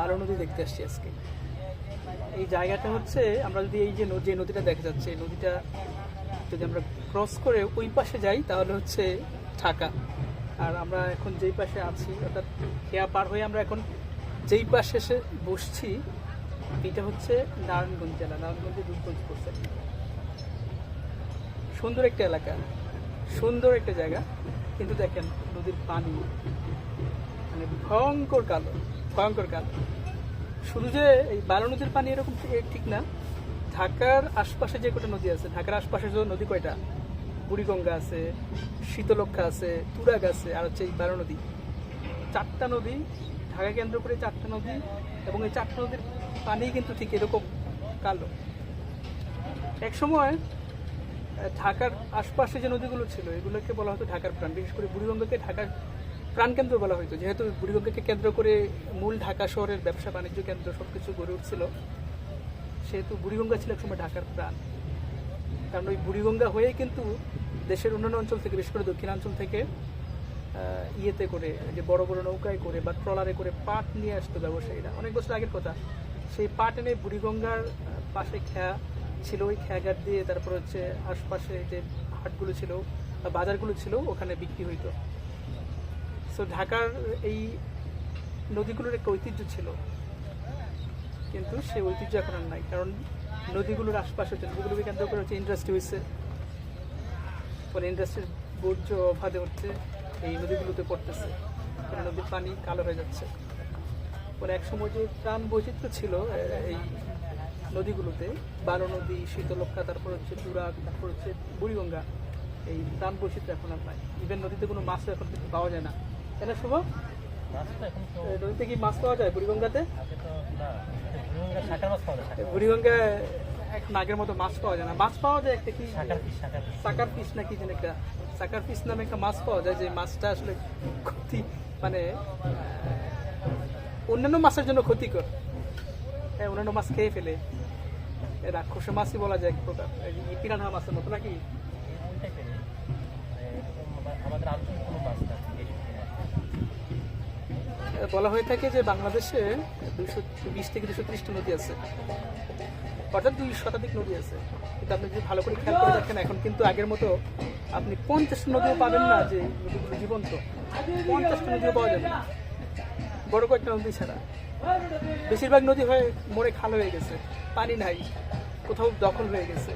বারো নদী দেখতে আসছি আজকে। এই জায়গাটা হচ্ছে, আমরা যদি এই যে যে নদীটা দেখা যাচ্ছে, এই নদীটা যদি আমরা ক্রস করে ওই পাশে যাই, তাহলে হচ্ছে ঢাকা। আর আমরা এখন যেই পাশে আছি, অর্থাৎ খেয়া পার হয়ে আমরা এখন যেই পাশে এসে বসছি, এটা হচ্ছে নারায়ণগঞ্জ জেলা। নারায়ণগঞ্জে রূপগঞ্জ পড়ছে। সুন্দর একটা এলাকা। সুন্দর একটা জায়গা। কিন্তু দেখেন, নদীর পানি মানে ভয়ঙ্কর কালো। ভয়ঙ্কর কালো শুধু যে এই বারো নদীর পানি এরকম ঠিক- না, ঢাকার আশপাশে যে কটা নদী আছে, ঢাকার আশপাশে যে নদী কয়টা? বুড়িগঙ্গা আছে শীতলক্ষা আছে, তুরাগ আছে, আর হচ্ছে এই বারো নদী। চারটা নদী, ঢাকা কেন্দ্র করে চারটা নদী, এবং এই চারটা নদীর পানি কিন্তু ঠিক এরকম কালো। এক সময় ঢাকার আশপাশে যে নদীগুলো ছিল, এগুলোকে বলা হতো ঢাকার প্রাণ, বিশেষ করে বুড়িগঙ্গাকে ঢাকার প্রাণকেন্দ্র বলা হয়তো, যেহেতু বুড়িগঙ্গাকে কেন্দ্র করে মূল ঢাকা শহরের ব্যবসা বাণিজ্য কেন্দ্র সব কিছু গড়ে উঠছিল, সেহেতু বুড়িগঙ্গা ছিল একসময় ঢাকার প্রাণ। কারণ ওই বুড়িগঙ্গা হয়েই কিন্তু দেশের অন্যান্য অঞ্চল থেকে, বিশেষ করে দক্ষিণাঞ্চল থেকে ইয়েতে করে, যে বড় বড় নৌকায় করে বা ট্রলারে করে পাট নিয়ে আসতো ব্যবসায়ীরা। অনেক বছর আগের কথা, সেই পাট এনে বুড়িগঙ্গার পাশে খেয়া ছিল, ওই খেয়াঘাট দিয়ে তারপর হচ্ছে আশপাশে যে হাটগুলো ছিল বা বাজারগুলো ছিল, ওখানে বিক্রি হইতো। সো ঢাকার এই নদীগুলোর একটা ঐতিহ্য ছিল। কিন্তু সেই ঐতিহ্য এখন আর নাই, কারণ নদীগুলোর আশপাশে হচ্ছে নদীগুলোকে কেন্দ্র করে হচ্ছে ইন্ডাস্ট্রি হয়েছে। ফলে ইন্ডাস্ট্রির বর্জ্য অবাধে হচ্ছে এই নদীগুলোতে পড়তেছে। নদীর পানি কালো হয়ে যাচ্ছে। ফলে একসময় যে প্রাণ বৈচিত্র্য ছিল এই নদীগুলোতে, বারো নদী শীতলক্ষা তারপর হচ্ছে তুরাগ তারপর হচ্ছে বুড়িগঙ্গা, এই প্রাণ বৈচিত্র্য এখন আর নাই। ইভেন নদীতে কোনো মাছও এখন কিন্তু পাওয়া যায় না। তাই শুভ? নদীতে কি মাছ পাওয়া যায় বুড়িগঙ্গাতে? না বুড়িগঙ্গা এখন আগের মতো মাছ পাওয়া যায় না। মাছ পাওয়া যায় একটা কি? Sucker piece piece. Sucker fish নাকি যেন একটা? সাকার ফিশ নামে একটা মাছ পাওয়া যায় যে মাছটা আসলে ক্ষতি মানে অন্যান্য মাছের জন্য ক্ষতিকর। হ্যাঁ অন্যান্য মাছ খেয়ে ফেলে। এ রাক্ষসে মাছই বলা যায় এক প্রকার। পিরানহা মাছের মতো নাকি? মানে আমাদের আঞ্চলিক কোনো মাছ না বলা হয়ে থাকে যে বাংলাদেশে দুইশো বিশ থেকে দুশো ত্রিশটা নদী আছে। অর্থাৎ দুই শতাধিক নদী আছে। কিন্তু আপনি যদি ভালো করে খেয়াল করে দেখেন, এখন কিন্তু আগের মতো আপনি পঞ্চাশটা নদীও পাবেন না যে নদীগুলো জীবন্ত। পঞ্চাশটা নদীও পাওয়া যাবে না। বড় কয়েকটা নদী ছাড়া। বেশিরভাগ নদী হয়ে মোড়ে খাল হয়ে গেছে, পানি নাই, কোথাও দখল হয়ে গেছে।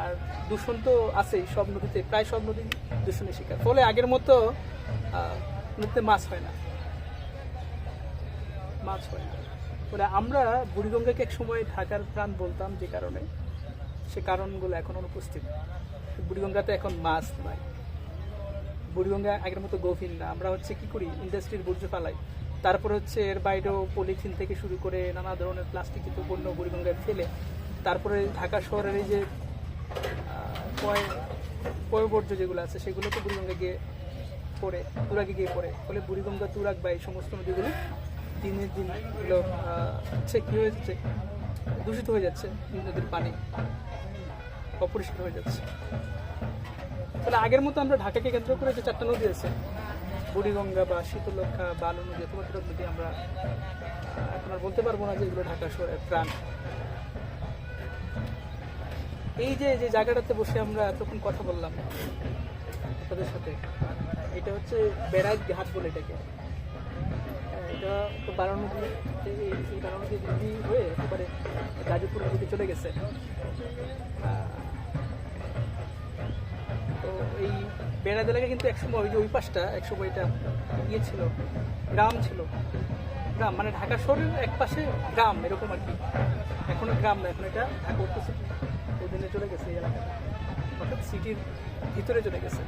আর দূষণ তো আছেই, সব নদীতে, প্রায় সব নদী দূষণের শিকার। ফলে আগের মতো নদীতে মাছ হয় না। মাছ হয়। না ফলে আমরা বুড়িগঙ্গাকে এক সময় ঢাকার প্রাণ বলতাম যে কারণে, সে কারণগুলো এখন অনুপস্থিত বুড়িগঙ্গাতে এখন মাছ নাই। বুড়িগঙ্গা আগের মতো গভীর না। আমরা হচ্ছে কি করি, ইন্ডাস্ট্রির বর্জ্য ফালাই। তারপর হচ্ছে এর বাইরেও পলিথিন থেকে শুরু করে নানা ধরনের প্লাস্টিক পণ্য বুড়িগঙ্গায় ফেলে। তারপরে ঢাকা শহরের এই যে পয়, পয়বর্জ্য যেগুলো আছে সেগুলো তো বুড়িগঙ্গা গিয়ে পড়ে, তুরাগে গিয়ে পড়ে। ফলে বুড়িগঙ্গা, তুরাগ বা এই সমস্ত নদীগুলো দিনের দিন এগুলো হচ্ছে কী হয়ে যাচ্ছে? দূষিত হয়ে যাচ্ছে নদীর পানি। অপরিষ্কার হয়ে যাচ্ছে। তাহলে আগের মতো আমরা ঢাকাকে কেন্দ্র করে যে চারটা নদী আছে, বুড়িগঙ্গা বা শীতলক্ষা বালু নদী অথবা নদী, আমরা এখন আর বলতে পারব না যে এগুলো ঢাকা শহরের প্রাণ। এই যে যে জায়গাটাতে বসে আমরা এতক্ষণ কথা বললাম আপনাদের সাথে, এটা হচ্ছে বেড়াই ঘাট বলে এটাকে। এটা তো বারো নদী এই এই বারো নদী হয়ে একেবারে গাজীপুর নদীতে চলে গেছে। তো এই বেড়াদ এলাকা কিন্তু একসময় ওই যে ওই পাশটা একসময় এটা ইয়ে ছিল, গ্রাম ছিল। গ্রাম মানে ঢাকা শহরের এক পাশে গ্রাম, এরকম আর কি। এখনও গ্রাম না, এখন এটা ঢাকা উত্তর সিটি অধীনে চলে গেছে এই এলাকাটা। অর্থাৎ সিটির ভিতরে চলে গেছে।